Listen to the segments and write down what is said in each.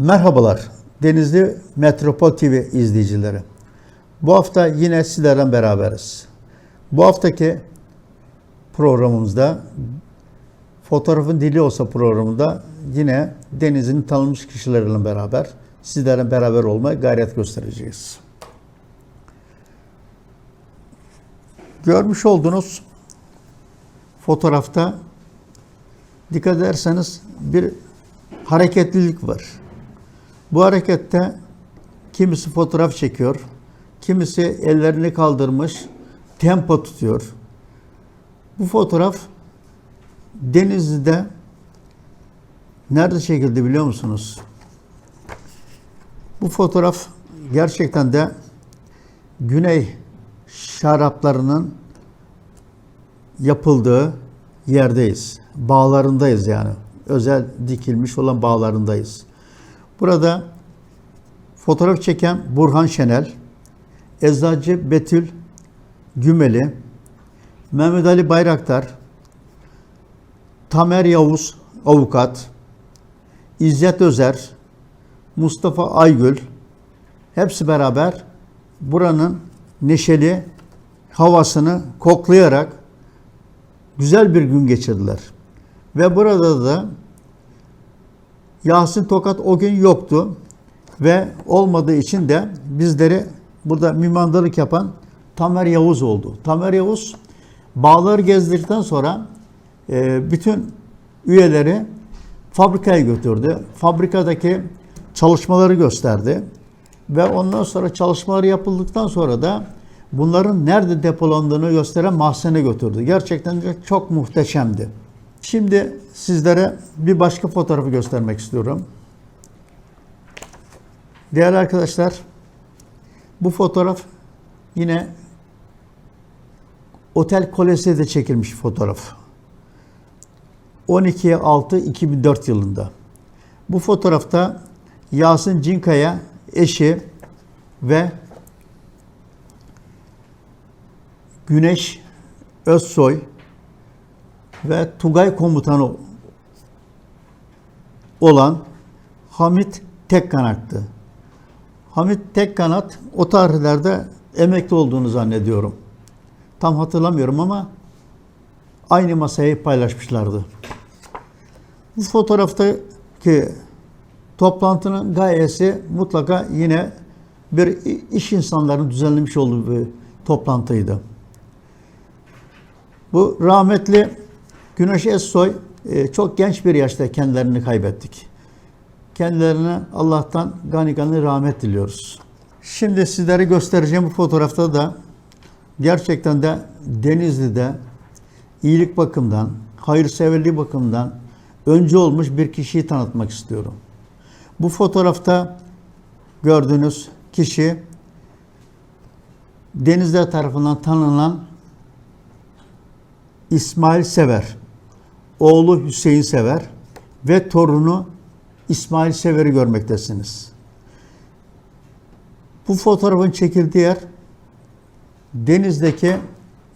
Merhabalar Denizli Metropol TV izleyicileri. Bu hafta yine sizlerle beraberiz. Bu haftaki programımızda Fotoğrafın Dili Olsa programında yine Deniz'in tanınmış kişileriyle beraber sizlerle beraber olmaya gayret göstereceğiz. Görmüş olduğunuz fotoğrafta dikkat ederseniz bir hareketlilik var. Bu harekette kimisi fotoğraf çekiyor, kimisi ellerini kaldırmış, tempo tutuyor. Bu fotoğraf Denizli'de nerede çekildi biliyor musunuz? Bu fotoğraf gerçekten de Güney şaraplarının yapıldığı yerdeyiz. Bağlarındayız yani. Özel dikilmiş olan bağlarındayız. Burada fotoğraf çeken Burhan Şenel, Eczacı Betül Gümeli, Mehmet Ali Bayraktar, Tamer Yavuz avukat, İzzet Özer, Mustafa Aygül hepsi beraber buranın neşeli havasını koklayarak güzel bir gün geçirdiler. Ve burada da Yasin Tokat o gün yoktu ve olmadığı için de bizleri burada mimandarlık yapan Tamer Yavuz oldu. Tamer Yavuz bağları gezdirdikten sonra e, bütün üyeleri fabrikaya götürdü. Fabrikadaki çalışmaları gösterdi. Ve ondan sonra çalışmaları yapıldıktan sonra da bunların nerede depolandığını gösteren mahzene götürdü. Gerçekten de çok muhteşemdi. Şimdi sizlere bir başka fotoğrafı göstermek istiyorum. Değerli arkadaşlar, bu fotoğraf yine Otel Kolese'de çekilmiş fotoğraf. 12 6 2004 yılında. Bu fotoğrafta Yasin Cinkaya eşi ve Güneş Özsoy ve Tugay komutanı olan Hamit Tekkanat'tı. Hamit Tekkanat o tarihlerde emekli olduğunu zannediyorum. Tam hatırlamıyorum ama aynı masayı paylaşmışlardı. Bu fotoğraftaki toplantının gayesi mutlaka yine bir iş insanlarının düzenlemiş olduğu bir toplantıydı. Bu rahmetli Güneş Essoy e, çok genç bir yaşta kendilerini kaybettik. Kendilerine Allah'tan gani gani rahmet diliyoruz. Şimdi sizlere göstereceğim bu fotoğrafta da gerçekten de Denizli'de iyilik bakımından, hayırseverliği bakımından önce olmuş bir kişiyi tanıtmak istiyorum. Bu fotoğrafta gördüğünüz kişi Denizler tarafından tanınan İsmail Sever, oğlu Hüseyin Sever ve torunu İsmail Sever'i görmektesiniz. Bu fotoğrafın çekildiği yer Deniz'deki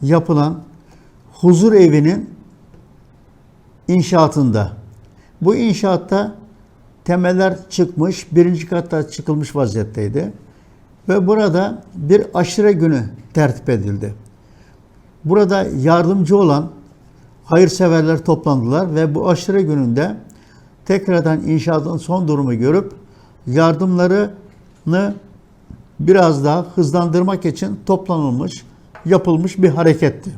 yapılan huzur evinin inşaatında. Bu inşaatta temeller çıkmış, birinci katta çıkılmış vaziyetteydi. Ve burada bir aşire günü tertip edildi. Burada yardımcı olan hayırseverler toplandılar ve bu aşire gününde tekrardan inşaatın son durumu görüp yardımlarını biraz daha hızlandırmak için toplanılmış, yapılmış bir hareketti.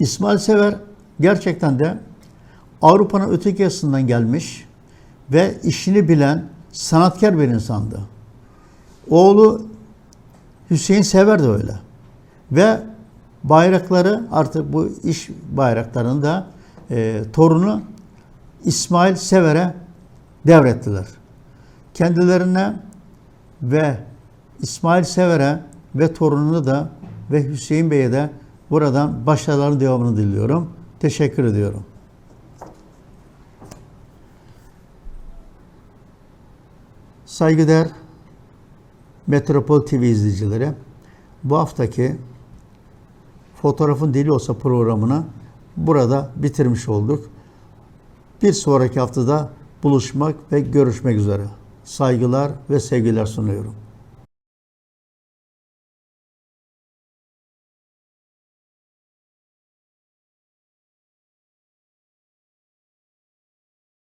İsmail Sever gerçekten de Avrupa'nın öteki yakasından gelmiş ve işini bilen sanatkar bir insandı. Oğlu Hüseyin Sever de öyle. Ve bayrakları artık bu iş bayraklarını da e, torunu İsmail Sever'e devrettiler. Kendilerine ve İsmail Sever'e ve torununu da ve Hüseyin Bey'e de buradan başarıların devamını diliyorum. Teşekkür ediyorum. Saygıdeğer Metropol TV izleyicileri, bu haftaki Fotoğrafın Dili Olsa programını burada bitirmiş olduk. Bir sonraki haftada buluşmak ve görüşmek üzere. Saygılar ve sevgiler sunuyorum.